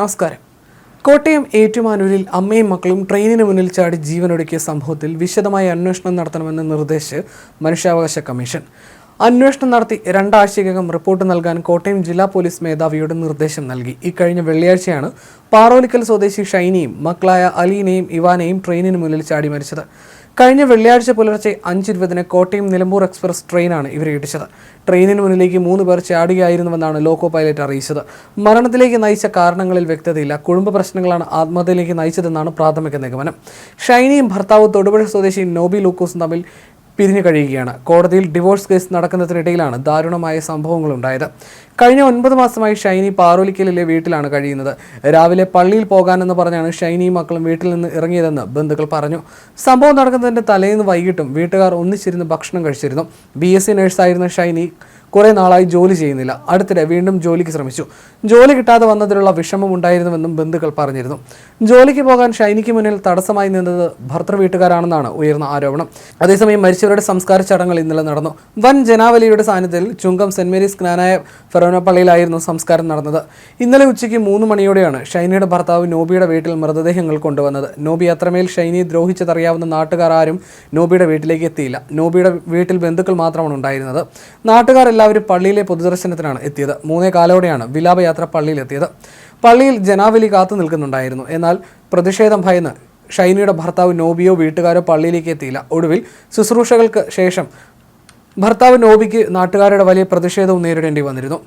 നമസ്കാരം. കോട്ടയം ഏറ്റുമാനൂരിൽ അമ്മയും മക്കളും ട്രെയിനിന് മുന്നിൽ ചാടി ജീവനൊടുക്കിയ സംഭവത്തിൽ വിശദമായ അന്വേഷണം നടത്തണമെന്ന് നിർദ്ദേശിച്ച് മനുഷ്യാവകാശ കമ്മീഷൻ. അന്വേഷണം നടത്തി രണ്ടാഴ്ചയ്ക്കകം റിപ്പോർട്ട് നൽകാൻ കോട്ടയം ജില്ലാ പോലീസ് മേധാവിയോട് നിർദ്ദേശം നൽകി. ഇക്കഴിഞ്ഞ വെള്ളിയാഴ്ചയാണ് പാറോലിക്കൽ സ്വദേശി ഷൈനിയും മക്കളായ അലീനയും ഇവാനെയും ട്രെയിനിന് മുന്നിൽ ചാടി മരിച്ചത്. കഴിഞ്ഞ വെള്ളിയാഴ്ച പുലർച്ചെ അഞ്ചിരുപതിന് കോട്ടയം നിലമ്പൂർ എക്സ്പ്രസ് ട്രെയിനാണ് ഇവരെ ഇടിച്ചത്. ട്രെയിനിന് മുന്നിലേക്ക് മൂന്ന് പേർ ചാടുകയായിരുന്നുവെന്നാണ് ലോക്കോ പൈലറ്റ് അറിയിച്ചത്. മരണത്തിലേക്ക് നയിച്ച കാരണങ്ങളിൽ വ്യക്തതയില്ല. കുടുംബ പ്രശ്നങ്ങളാണ് ആത്മഹത്യയിലേക്ക് നയിച്ചതെന്നാണ് പ്രാഥമിക നിഗമനം. ഷൈനിയും ഭർത്താവ് തൊടുപുഴ സ്വദേശി നോബി ലൂക്കോസും തമ്മിൽ പിരിഞ്ഞു കഴിയുകയാണ്. കോടതിയിൽ ഡിവോഴ്സ് കേസ് നടക്കുന്നതിനിടയിലാണ് ദാരുണമായ സംഭവങ്ങൾ ഉണ്ടായത് കഴിഞ്ഞ ഒൻപത് മാസമായി ഷൈനി പാറോലിക്കലിലെ വീട്ടിലാണ് കഴിയുന്നത്. രാവിലെ പള്ളിയിൽ പോകാനെന്ന് പറഞ്ഞാണ് ഷൈനിയും മക്കളും വീട്ടിൽ നിന്ന് ഇറങ്ങിയതെന്ന് ബന്ധുക്കൾ പറഞ്ഞു. സംഭവം നടക്കുന്നതിന്റെ തലേന്ന് വൈകിട്ടും വീട്ടുകാർ ഒന്നിച്ചിരുന്ന് ഭക്ഷണം കഴിച്ചിരുന്നു. ബി എസ് സി നഴ്സായിരുന്ന ഷൈനി കുറേ നാളായി ജോലി ചെയ്യുന്നില്ല. അടുത്തിടെ വീണ്ടും ജോലിക്ക് ശ്രമിച്ചു. ജോലി കിട്ടാതെ വന്നതിലുള്ള വിഷമം ഉണ്ടായിരുന്നുവെന്നും ബന്ധുക്കൾ പറഞ്ഞിരുന്നു. ജോലിക്ക് പോകാൻ ഷൈനിക്ക് മുന്നിൽ തടസ്സമായി നിന്നത് ഭർത്തൃ വീട്ടുകാരാണെന്നാണ് ഉയർന്ന ആരോപണം. അതേസമയം മരിച്ചവരുടെ സംസ്കാര ചടങ്ങുകൾ ഇന്നലെ നടന്നു. വൻ ജനാവലിയുടെ സാന്നിധ്യത്തിൽ ചുങ്കം സെന്റ് മേരീസ് ജ്ഞാനായ ഫെറോന പള്ളിയിലായിരുന്നു സംസ്കാരം നടന്നത്. ഇന്നലെ ഉച്ചയ്ക്ക് മൂന്ന് മണിയോടെയാണ് ഷൈനിയുടെ ഭർത്താവ് നോബിയുടെ വീട്ടിൽ മൃതദേഹങ്ങൾ കൊണ്ടുവന്നത്. നോബി അത്രമേൽ ഷൈനിയെ ദ്രോഹിച്ചതറിയാവുന്ന നാട്ടുകാർ ആരും നോബിയുടെ വീട്ടിലേക്ക് എത്തിയില്ല. നോബിയുടെ വീട്ടിൽ ബന്ധുക്കൾ മാത്രമാണ് ഉണ്ടായിരുന്നത്. നാട്ടുകാർ എല്ലാവരും പള്ളിയിലെ പൊതുദർശനത്തിനാണ് എത്തിയത്. മൂന്നേ കാലോടെയാണ് വിലാപയാത്ര പള്ളിയിലെത്തിയത്. പള്ളിയിൽ ജനാവലി കാത്തു നിൽക്കുന്നുണ്ടായിരുന്നു. എന്നാൽ പ്രതിഷേധം ഭയന്ന് ഷൈനിയുടെ ഭർത്താവ് നോബിയോ വീട്ടുകാരോ പള്ളിയിലേക്ക് എത്തിയില്ല. ഒടുവിൽ ശുശ്രൂഷകൾക്ക് ശേഷം ഭർത്താവ് നോബിക്ക് നാട്ടുകാരുടെ വലിയ പ്രതിഷേധവും നേരിടേണ്ടി വന്നിരുന്നു.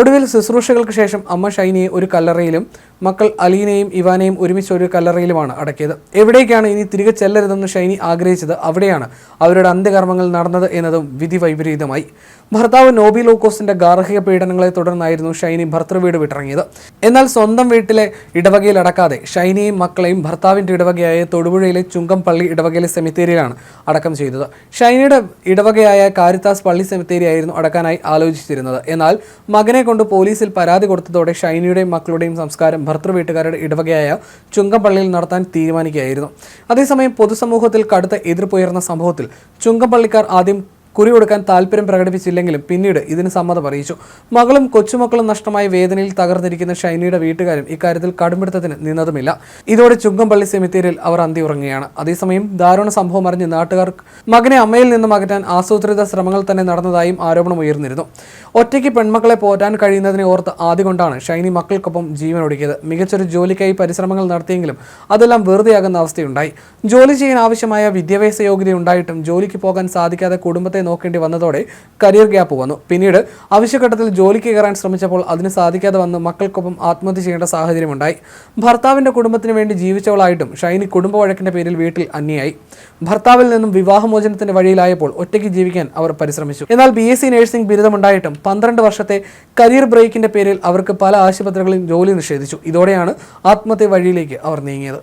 ഒടുവിൽ ശുശ്രൂഷകൾക്ക് ശേഷം അമ്മ ഷൈനിയെ ഒരു കല്ലറയിലും മക്കൾ അലീനയും ഇവാനെയും ഒരുമിച്ച് ഒരു കല്ലറയിലുമാണ് അടക്കിയത്. എവിടേക്കാണ് ഇനി തിരികെ ചെല്ലരുതെന്ന് ഷൈനി ആഗ്രഹിച്ചത് അവിടെയാണ് അവരുടെ അന്ത്യകർമ്മങ്ങൾ നടന്നത് എന്നതും വിധി വൈപരീതമായി. ഭർത്താവ് നോബി ലോക്കോസിന്റെ ഗാർഹിക പീഡനങ്ങളെ തുടർന്നായിരുന്നു ഷൈനി ഭർത്തൃവീട് വിട്ടിറങ്ങിയത്. എന്നാൽ സ്വന്തം വീട്ടിലെ ഇടവകയിൽ അടക്കാതെ ഷൈനിയെയും മക്കളെയും ഭർത്താവിന്റെ ഇടവകയായ തൊടുപുഴയിലെ ചുങ്കം പള്ളി ഇടവകയിലെ സെമിത്തേരിയിലാണ് അടക്കം ചെയ്തത്. ഷൈനിയുടെ ഇടവകയായ കാരിത്താസ് പള്ളി സെമിത്തേരിയായിരുന്നു അടക്കാനായി ആലോചിച്ചിരുന്നത്. എന്നാൽ മകനെ കൊണ്ട് പോലീസിൽ പരാതി കൊടുത്തതോടെ ഷൈനിയുടെയും മക്കളുടെയും സംസ്കാരം ഭർത്തൃ വീട്ടുകാരുടെ ഇടവകയായ ചുങ്കംപള്ളിയിൽ നടത്താൻ തീരുമാനിക്കുകയായിരുന്നു. അതേസമയം പൊതുസമൂഹത്തിൽ കടുത്ത എതിർപ്പുയർന്ന സംഭവത്തിൽ ചുങ്കംപള്ളിക്കാർ ആദ്യം കുറി കൊടുക്കാൻ താല്പര്യം പ്രകടിപ്പിച്ചില്ലെങ്കിലും പിന്നീട് ഇതിന് സമ്മതം അറിയിച്ചു. മകളും കൊച്ചുമക്കളും നഷ്ടമായ വേദനയിൽ തകർന്നിരിക്കുന്ന ഷൈനിയുടെ വീട്ടുകാരും ഇക്കാര്യത്തിൽ കടുംപിടുത്തത്തിന് നിന്നതുമില്ല. ഇതോടെ ചുങ്കംപള്ളി സെമിത്തേരിയിൽ അവർ അന്തി ഉറങ്ങുകയാണ്. അതേസമയം ദാരുണ സംഭവം അറിഞ്ഞ് നാട്ടുകാർ മകനെ അമ്മയിൽ നിന്നും അകറ്റാൻ ആസൂത്രിത ശ്രമങ്ങൾ തന്നെ നടന്നതായും ആരോപണം ഉയർന്നിരുന്നു. ഒറ്റയ്ക്ക് പെൺമക്കളെ പോറ്റാൻ കഴിയുന്നതിനെ ഓർത്ത് ആദ്യകൊണ്ടാണ് ഷൈനി മക്കൾക്കൊപ്പം ജീവൻ ഒടുക്കിയത് മികച്ചൊരു ജോലിക്കായി പരിശ്രമങ്ങൾ നടത്തിയെങ്കിലും അതെല്ലാം വെറുതെയാകുന്ന അവസ്ഥയുണ്ടായി. ജോലി ചെയ്യാൻ ആവശ്യമായ വിദ്യാഭ്യാസ യോഗ്യത ഉണ്ടായിട്ടും ജോലിക്ക് പോകാൻ സാധിക്കാതെ കുടുംബത്തെ നോക്കേണ്ടി വന്നതോടെ കരിയർ ഗ്യാപ്പ് വന്നു. പിന്നീട് ആവശ്യഘട്ടത്തിൽ ജോലിക്ക് കയറാൻ ശ്രമിച്ചപ്പോൾ അതിന് സാധിക്കാതെ വന്ന് മക്കൾക്കൊപ്പം ആത്മഹത്യ ചെയ്യേണ്ട സാഹചര്യമുണ്ടായി. ഭർത്താവിന്റെ കുടുംബത്തിന് വേണ്ടി ജീവിച്ചവളായിട്ടും ഷൈനി കുടുംബ പേരിൽ വീട്ടിൽ അന്യായി. ഭർത്താവിൽ നിന്നും വിവാഹമോചനത്തിന്റെ വഴിയിലായപ്പോൾ ഒറ്റയ്ക്ക് ജീവിക്കാൻ അവർ പരിശ്രമിച്ചു. എന്നാൽ ബി എസ് സി നഴ്സിംഗ് ബിരുദമുണ്ടായിട്ടും പന്ത്രണ്ട് വർഷത്തെ കരിയർ ബ്രേക്കിന്റെ പേരിൽ അവർക്ക് പല ആശുപത്രികളിലും ജോലി നിഷേധിച്ചു. ഇതോടെയാണ് ആത്മഹത്യ വഴിയിലേക്ക് അവർ നീങ്ങിയത്.